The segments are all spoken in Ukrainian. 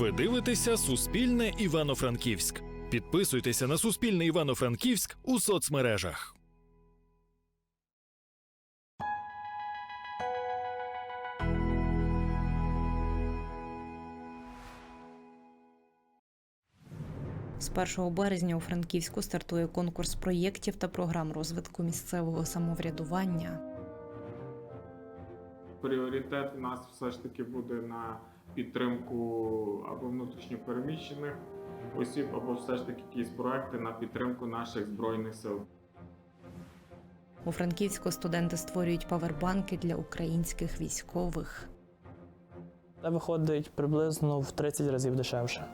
Ви дивитеся Суспільне Івано-Франківськ. Підписуйтеся на Суспільне Івано-Франківськ у соцмережах. З 1 березня у Франківську стартує конкурс проєктів та програм розвитку місцевого самоврядування. Пріоритет у нас все ж таки буде на підтримку або внутрішньопереміщених осіб, або все ж таки якісь проекти на підтримку наших збройних сил. У Франківську студенти створюють павербанки для українських військових. Це виходить приблизно в 30 разів дешевше.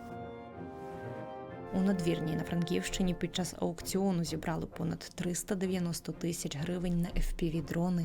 У надвірній на Франківщині під час аукціону зібрали понад 390 тисяч гривень на FPV-дрони.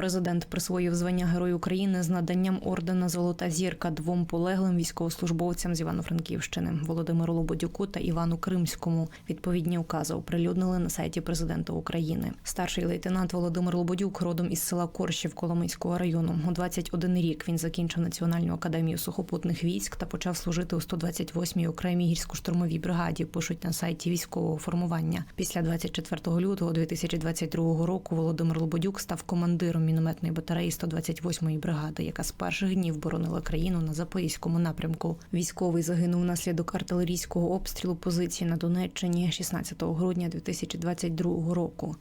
Президент присвоїв звання Герой України з наданням ордена Золота зірка двом полеглим військовослужбовцям з Івано-Франківщини Володимиру Лободюку та Івану Кримському. Відповідні укази оприлюднили на сайті президента України. Старший лейтенант Володимир Лободюк родом із села Коршів Коломийського району. У 21 рік він закінчив Національну академію сухопутних військ та почав служити у 128-й окремій гірсько-штурмовій бригаді. Пишуть на сайті військового формування. Після 24 лютого 2022 року Володимир Лободюк став командиром мінометної батареї 128-ї бригади, яка з перших днів боронила країну на запорізькому напрямку. Військовий загинув внаслідок артилерійського обстрілу позиції на Донеччині 16 грудня 2022 року.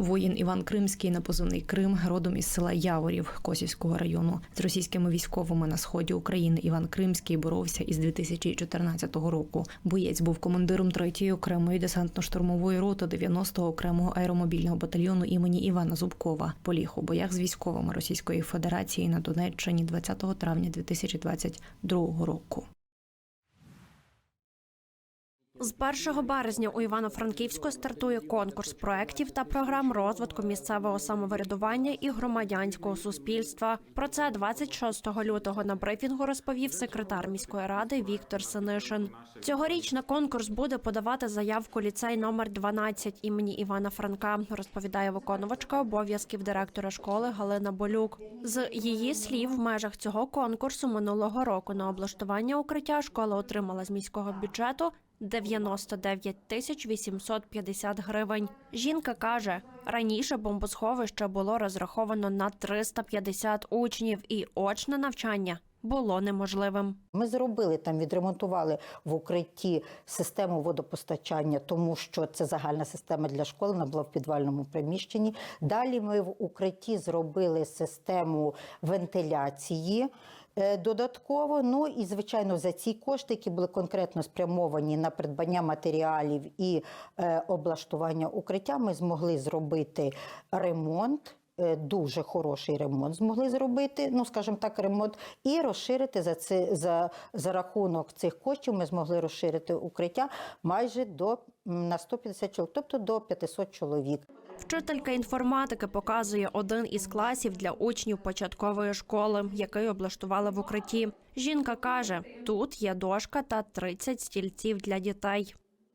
Воїн Іван Кримський на позивний Крим родом із села Яворів Косівського району. З російськими військовими на сході України Іван Кримський боровся із 2014 року. Боєць був командиром 3-ї окремої десантно-штурмової роти 90-го окремого аеромобільного батальйону імені Івана Зубкова. Поліг у боях з військовими Російської Федерації на Донеччині 20 травня 2022 року. З 1 березня у Івано-Франківську стартує конкурс проєктів та програм розвитку місцевого самоврядування і громадянського суспільства. Про це 26 лютого на брифінгу розповів секретар міської ради Віктор Синишин. Цьогоріч на конкурс буде подавати заявку ліцей номер 12 імені Івана Франка, розповідає виконувачка обов'язків директора школи Галина Болюк. З її слів, в межах цього конкурсу минулого року на облаштування укриття школа отримала з міського бюджету 99 тисяч 850 гривень. Жінка каже, раніше бомбосховище було розраховано на 350 учнів, і очне навчання було неможливим. Ми зробили там, відремонтували в укритті систему водопостачання, тому що це загальна система для школи, вона була в підвальному приміщенні. Далі ми в укритті зробили систему вентиляції. Е, Додатково, ну і звичайно, за ці кошти, які були конкретно спрямовані на придбання матеріалів і е, облаштування укриття, ми змогли зробити ремонт дуже хороший ремонт змогли зробити, ну скажімо так, ремонт, і розширити за це за, за рахунок цих коштів. Ми змогли розширити укриття майже до на 150 чоловік, тобто до 500 чоловік. Вчителька інформатики показує один із класів для учнів початкової школи, який облаштували в укритті. Жінка каже, тут є дошка та 30 стільців для дітей.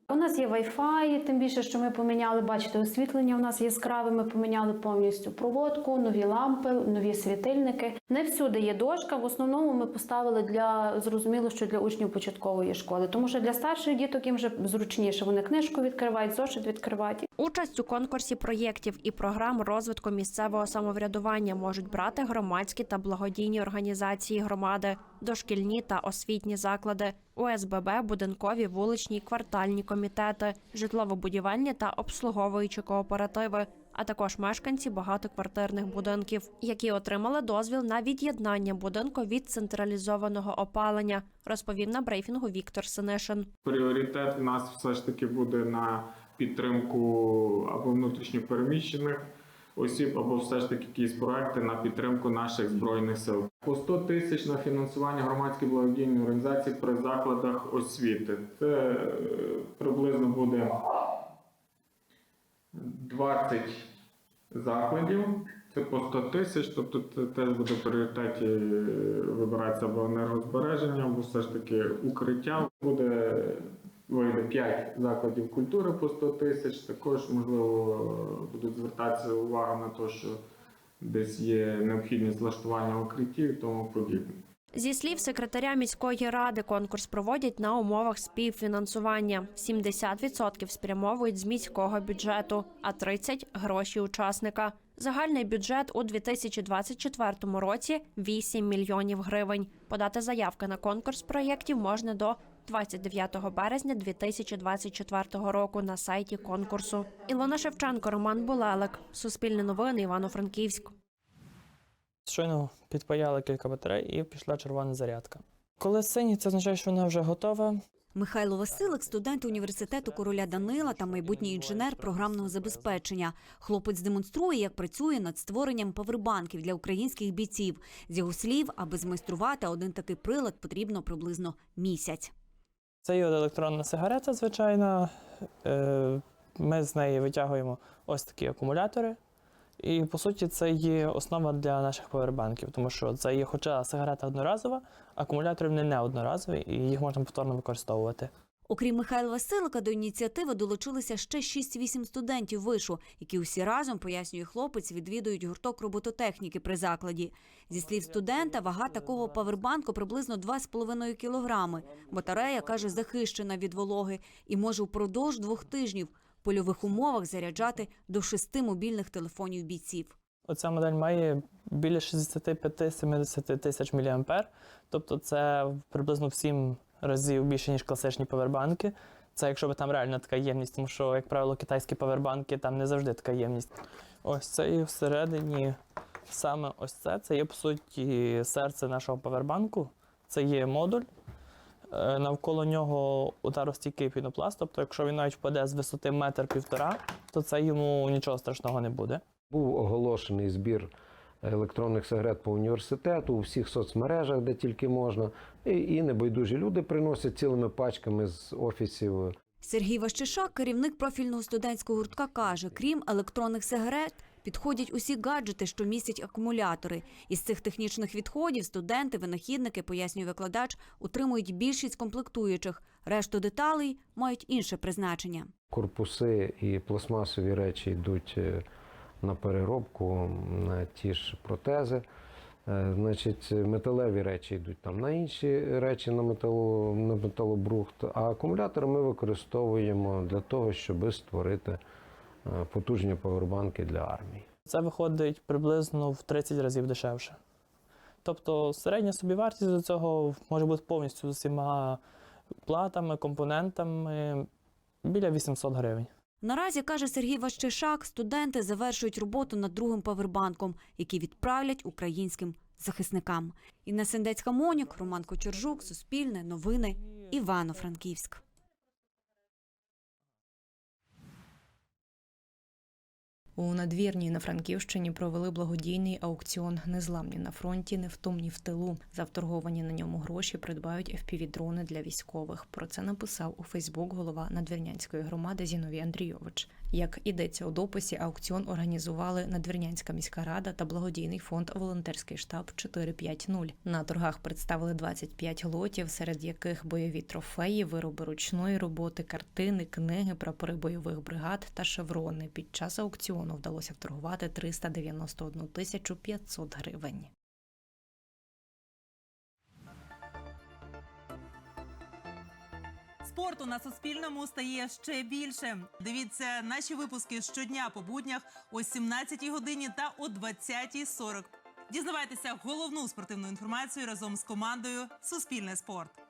У нас є Wi-Fi, тим більше, що ми поміняли, бачите, освітлення у нас яскраве, ми поміняли повністю проводку, нові лампи, нові світильники. Не всюди є дошка. В основному ми поставили для зрозуміло, що для учнів початкової школи, тому що для старших діток їм вже зручніше. Вони книжку відкривають, зошит відкривають. Участь у конкурсі проєктів і програм розвитку місцевого самоврядування можуть брати громадські та благодійні організації громади, дошкільні та освітні заклади, ОСББ, будинкові, вуличні, квартальні комітети, житлово-будівельні та обслуговуючі кооперативи, а також мешканці багатоквартирних будинків, які отримали дозвіл на від'єднання будинку від централізованого опалення, розповів на брифінгу Віктор Синишин. Пріоритет у нас все ж таки буде на підтримку або внутрішньопереміщених осіб, або все ж таки якісь проекти на підтримку наших збройних сил. По 100 тисяч на фінансування громадської благодійної організації при закладах освіти. Це е, приблизно буде 20 закладів. Це по 100 тисяч, тобто це теж буде в пріоритеті е, вибиратися або енергозбереження, або все ж таки укриття. Буде вийде 5 закладів культури по 100 тисяч. Також, можливо, будуть звертатися увага на те, що десь є необхідність влаштування укриттів і тому подібне. Зі слів секретаря міської ради, конкурс проводять на умовах співфінансування. 70% спрямовують з міського бюджету, а 30 – гроші учасника. Загальний бюджет у 2024 році 8 мільйонів гривень. Подати заявки на конкурс проєктів можна до 29 березня 2024 року на сайті конкурсу. Ілона Шевченко, Роман Булелек. Суспільне новини Івано-Франківськ. Щойно підпаяли кілька батарей і пішла червона зарядка. Коли синій, це означає, що вона вже готова. Михайло Василик, студент університету короля Данила та майбутній інженер програмного забезпечення. Хлопець демонструє, як працює над створенням павербанків для українських бійців. З його слів, аби змайструвати один такий прилад, потрібно приблизно місяць. Це є електронна сигарета, звичайна. Е, Ми з неї витягуємо ось такі акумулятори. І по суті, це є основа для наших павербанків, тому що це є, хоча сигарета одноразова, акумулятори вони не одноразові, і їх можна повторно використовувати. Окрім Михайла Василика, до ініціативи долучилися ще 6-8 студентів вишу, які усі разом, пояснює хлопець, відвідують гурток робототехніки при закладі. Зі слів студента, вага такого павербанку приблизно 2,5 кілограми. Батарея, каже, захищена від вологи і може впродовж двох тижнів польових умовах заряджати до шести мобільних телефонів бійців. Оця модель має біля 65-70 тисяч мА, тобто це приблизно в 7 разів більше, ніж класичні павербанки. Це якщо б там реально така ємність, тому що, як правило, китайські павербанки там не завжди така ємність. Ось це і всередині саме ось це. Це є по суті серце нашого павербанку. Це є модуль. Е, Навколо нього ударостійкий пінопласт, тобто, якщо він навіть впаде з висоти метр півтора, то це йому нічого страшного не буде. Був оголошений збір електронних сигарет по університету у всіх соцмережах, де тільки можна. І, і небайдужі люди приносять цілими пачками з офісів Сергій Ващишак, керівник профільного студентського гуртка, каже, крім електронних сигарет, підходять усі гаджети, що містять акумулятори. Із цих технічних відходів студенти, винахідники, пояснює викладач, утримують більшість комплектуючих. Решту деталей мають інше призначення. корпуси і пластмасові речі йдуть е, на переробку на ті ж протези. Е, Значить, металеві речі йдуть там на інші речі на, метало, на металобрухт, а акумулятори ми використовуємо для того, щоб створити потужні павербанки для армії. Це виходить приблизно в 30 разів дешевше. Тобто середня собівартість до цього може бути повністю з усіма платами, компонентами біля 800 гривень. Наразі, каже Сергій Ващишак, студенти завершують роботу над другим павербанком, який відправлять українським захисникам. Інна Сендецька Монік, Роман Кочержук, Суспільне, Новини, Івано-Франківськ. У надвірні на Франківщині провели благодійний аукціон Незламні на фронті, невтомні в тилу. За вторговані на ньому гроші придбають FPV-дрони для військових. Про це написав у Фейсбук голова надвірнянської громади Зіновій Андрійович. Як ідеться у дописі, аукціон організували Надвірнянська міська рада та благодійний фонд Волонтерський штаб 450. На торгах представили 25 лотів, серед яких бойові трофеї, вироби ручної роботи, картини, книги, прапори бойових бригад та шеврони. Під час аукціону вдалося вторгувати 391 тисячу 500 гривень. Спорту на Суспільному стає ще більше. Дивіться наші випуски щодня по буднях о 17 годині та о 20.40. Дізнавайтеся головну спортивну інформацію разом з командою Суспільне спорт.